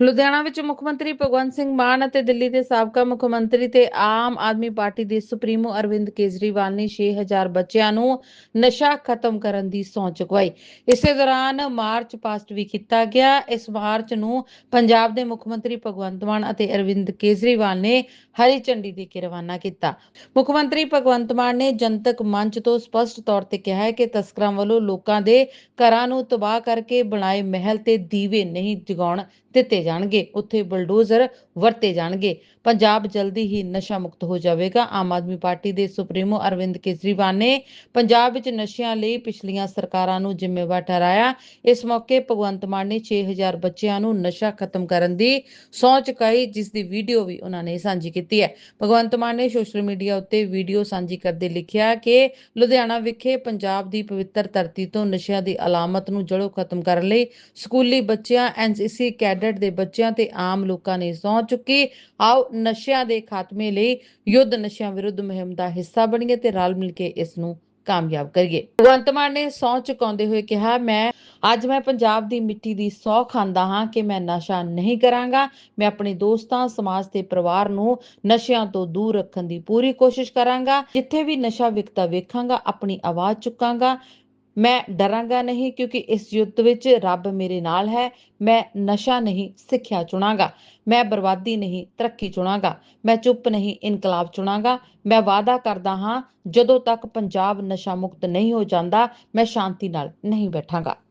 ਲੁਧਿਆਣਾ ਵਿੱਚ ਮੁੱਖ ਮੰਤਰੀ ਭਗਵੰਤ ਸਿੰਘ ਮਾਨ ਅਤੇ ਦਿੱਲੀ ਦੇ ਸਾਬਕਾ ਮੁੱਖ ਮੰਤਰੀ ਤੇ ਆਮ ਆਦਮੀ ਪਾਰਟੀ ਦੇ ਸੁਪਰੀਮੋ ਅਰਵਿੰਦ ਕੇਜਰੀਵਾਲ ਨੇ 6000 ਬੱਚਿਆਂ ਨੂੰ ਨਸ਼ਾ ਖਤਮ ਕਰਨ ਦੀ ਸਹੁੰ ਚੁਕਵਾਈ। ਇਸੇ ਦੌਰਾਨ ਮਾਰਚ ਪਾਸਟ ਵੀ ਕੀਤਾ ਗਿਆ। ਇਸ ਮਾਰਚ ਨੂੰ ਪੰਜਾਬ ਦੇ ਮੁੱਖ ਮੰਤਰੀ ਭਗਵੰਤ ਮਾਨ ਅਤੇ ਅਰਵਿੰਦ ਕੇਜਰੀਵਾਲ ਨੇ ਹਰੀ ਝੰਡੀ ਦੇ ਕੇ ਰਵਾਨਾ ਕੀਤਾ। ਮੁੱਖ ਮੰਤਰੀ ਭਗਵੰਤ ਮਾਨ ਨੇ ਜਨਤਕ ਮੰਚ ਤੋਂ ਸਪਸ਼ਟ ਤੌਰ ਤੇ ਕਿਹਾ ਹੈ ਕਿ ਤਸਕਰਾਂ ਵੱਲੋਂ ਲੋਕਾਂ ਦੇ ਘਰਾਂ ਨੂੰ ਤਬਾਹ ਕਰਕੇ ਬਣਾਏ ਮਹਿਲ ਤੇ ਦੀਵੇ ਨਹੀਂ ਜਗਾਉਣ ਦਿੱਤੇ ਜਾਣਗੇ, ਉੱਥੇ ਬਲਡੋਜ਼ਰ ਵਰਤੇ ਜਾਣਗੇ। ਪੰਜਾਬ ਜਲਦੀ ਹੀ ਨਸ਼ਾ ਮੁਕਤ ਹੋ ਜਾਵੇਗਾ। ਆਮ ਆਦਮੀ ਪਾਰਟੀ ਦੇ ਸੁਪਰੀਮੋ ਅਰਵਿੰਦ ਕੇਜਰੀਵਾਲ ਨੇ ਪੰਜਾਬ ਵਿੱਚ ਨਸ਼ਿਆਂ ਲਈ ਪਿਛਲੀਆਂ ਸਰਕਾਰਾਂ ਨੂੰ ਜ਼ਿੰਮੇਵਾਰ ਠਹਿਰਾਇਆ। ਇਸ ਮੌਕੇ ਭਗਵੰਤ ਮਾਨ ਨੇ 6000 ਬੱਚਿਆਂ ਨੂੰ ਨਸ਼ਾ ਖਤਮ ਕਰਨ ਦੀ ਸਹੁੰ ਚੁਕਾਈ ਜਿਸ ਦੀ ਵੀਡੀਓ ਵੀ ਉਹਨਾਂ ਨੇ ਸਾਂਝੀ ਕੀਤੀ ਹੈ। ਭਗਵੰਤ ਮਾਨ ਨੇ ਸੋਸ਼ਲ ਮੀਡੀਆ ਉੱਤੇ ਵੀਡੀਓ ਸਾਂਝੀ ਕਰਦੇ ਲਿਖਿਆ ਕਿ ਲੁਧਿਆਣਾ ਵਿਖੇ ਪੰਜਾਬ ਦੀ ਪਵਿੱਤਰ ਧਰਤੀ ਤੋਂ ਨਸ਼ਿਆਂ ਦੀ ਅਲਾਮਤ ਨੂੰ ਜੜੋਂ ਖਤਮ ਕਰਨ ਲਈ ਸਕੂਲੀ ਬੱਚਿਆਂ ਐਨਸੀਸੀ ਕੈਡਟ ਦੇ ਬੱਚਿਆਂ ਤੇ ਆਮ ਲੋਕਾਂ ਨੇ ਸਹੁੰ ਚੁੱਕੀ। ਆਓ ਨਸ਼ਿਆਂ ਦੇ ਖਾਤਮੇ ਲਈ ਯੁੱਧ ਨਸ਼ਿਆਂ ਵਿਰੁੱਧ ਮੁਹਿੰਮ ਦਾ ਹਿੱਸਾ ਬਣੀਏ ਤੇ ਰਲ ਮਿਲ ਕੇ ਇਸ ਨੂੰ ਕਾਮਯਾਬ ਕਰੀਏ। ਭਗਵੰਤ ਮਾਨ ਨੇ ਸਹੁੰ ਚੁਕਾਉਂਦੇ ਹੋਏ ਕਿਹਾ, ਮੈਂ, ਅੱਜ ਮੈਂ ਪੰਜਾਬ ਦੀ ਮਿੱਟੀ ਦੀ ਸਹੁੰ ਖਾਂਦਾ ਹਾਂ ਕਿ ਮੈਂ ਨਸ਼ਾ ਨਹੀਂ ਕਰਾਂਗਾ। ਮੈਂ ਆਪਣੇ ਦੋਸਤਾਂ, ਸਮਾਜ ਤੇ ਪਰਿਵਾਰ ਨੂੰ ਨਸ਼ਿਆਂ ਤੋਂ ਦੂਰ ਰੱਖਣ ਦੀ ਪੂਰੀ ਕੋਸ਼ਿਸ਼ ਕਰਾਂਗਾ। ਜਿੱਥੇ ਵੀ ਨਸ਼ਾ ਵਿਕਦਾ ਵੇਖਾਂਗਾ, ਆਪਣੀ ਆਵਾਜ਼ ਚੁੱਕਾਂਗਾ। ਮੈਂ ਡਰਾਂਗਾ ਨਹੀਂ ਕਿਉਂਕਿ ਇਸ ਯੁੱਧ ਵਿੱਚ ਰੱਬ ਮੇਰੇ ਨਾਲ ਹੈ। ਮੈਂ ਨਸ਼ਾ ਨਹੀਂ, ਸਿੱਖਿਆ ਚੁਣਾਂਗਾ। ਮੈਂ ਬਰਬਾਦੀ ਨਹੀਂ, ਤਰੱਕੀ ਚੁਣਾਂਗਾ। ਮੈਂ ਚੁੱਪ ਨਹੀਂ, ਇਨਕਲਾਬ ਚੁਣਾਂਗਾ। ਮੈਂ ਵਾਅਦਾ ਕਰਦਾ ਹਾਂ, ਜਦੋਂ ਤੱਕ ਪੰਜਾਬ ਨਸ਼ਾ ਮੁਕਤ ਨਹੀਂ ਹੋ ਜਾਂਦਾ, ਮੈਂ ਸ਼ਾਂਤੀ ਨਾਲ ਨਹੀਂ ਬੈਠਾਂਗਾ।